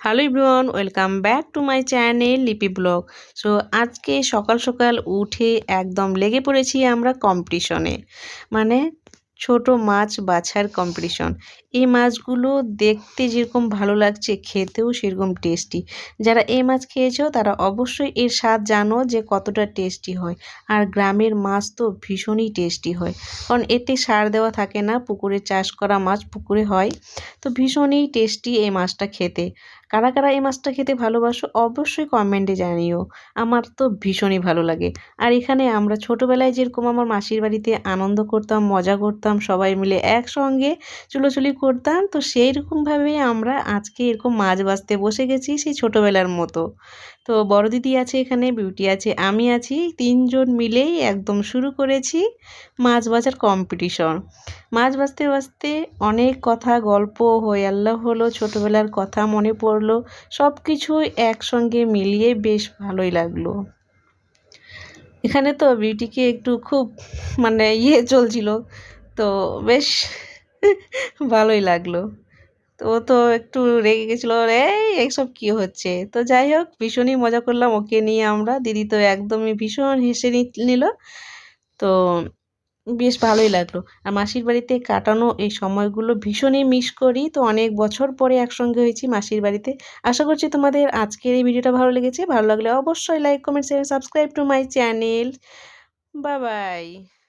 Hello ইব্রুয়ান welcome back to my channel Lipi blog. So, আজকে সকাল সকাল উঠে একদম লেগে পড়েছি আমরা কম্পিটিশনে মানে ছোট মাছ বাছার কম্পিটিশন এই মাছগুলো দেখতে যেরকম ভালো লাগছে, খেতেও সেরকম টেস্টি যারা এই মাছ খেয়েছো, তারা অবশ্যই এর স্বাদ জানো যে কতটা টেস্টি হয়। আর গ্রামের মাছ তো ভীষণই টেস্টি হয়। কারণ এতে সার দেওয়া থাকে না, পুকুরে চাষ করা মাছ পুকুরে হয়। তো ভীষণই টেস্টি এই মাছটা খেতে। কারা কারা এই মাছটা খেতে ভালোবাসো অবশ্যই কমেন্টে জানিও। আমার তো ভীষণই ভালো লাগে। আর এখানে আমরা ছোটোবেলায় যেরকম আমার মাসির বাড়িতে আনন্দ করতাম, মজা করতাম, সবাই মিলে একসঙ্গে চুলোচুলি করতাম, তো সেই রকমভাবেই আমরা আজকে এরকম মাছ বাছতে বসে গেছি সেই ছোটোবেলার মতো। তো বড় দিদি আছে এখানে, বিউটি আছে, আমি আছি, তিনজন মিলেই একদম শুরু করেছি মাছ বাজার কম্পিটিশন মাছ বাছতে বাছতে অনেক কথা, গল্প হয়ে আল্লাহ হলো, ছোটোবেলার কথা মনে পড়ল। সব কিছুই একসঙ্গে মিলিয়ে বেশ ভালোই লাগল। এখানে তো বিউটিকে একটু খুব মানে ইয়ে চলছিল, তো বেশ ভালোই লাগল। তো ও তো একটু রেগে গেছিল এই এইসব কী হচ্ছে? তো যাই হোক, ভীষণই মজা করলাম ওকে নিয়ে আমরা। দিদি তো একদমই ভীষণ হেসে নিল। তো বেশ ভালোই লাগল। আর মাসির বাড়িতে কাটানো এই সময়গুলো ভীষণই মিস করি। তো অনেক বছর পরে একসঙ্গে হয়েছি মাসির বাড়িতে। আশা করছি তোমাদের আজকের এই ভিডিওটা ভালো লেগেছে। ভালো লাগলে অবশ্যই like comment share subscribe to my channel Babai bye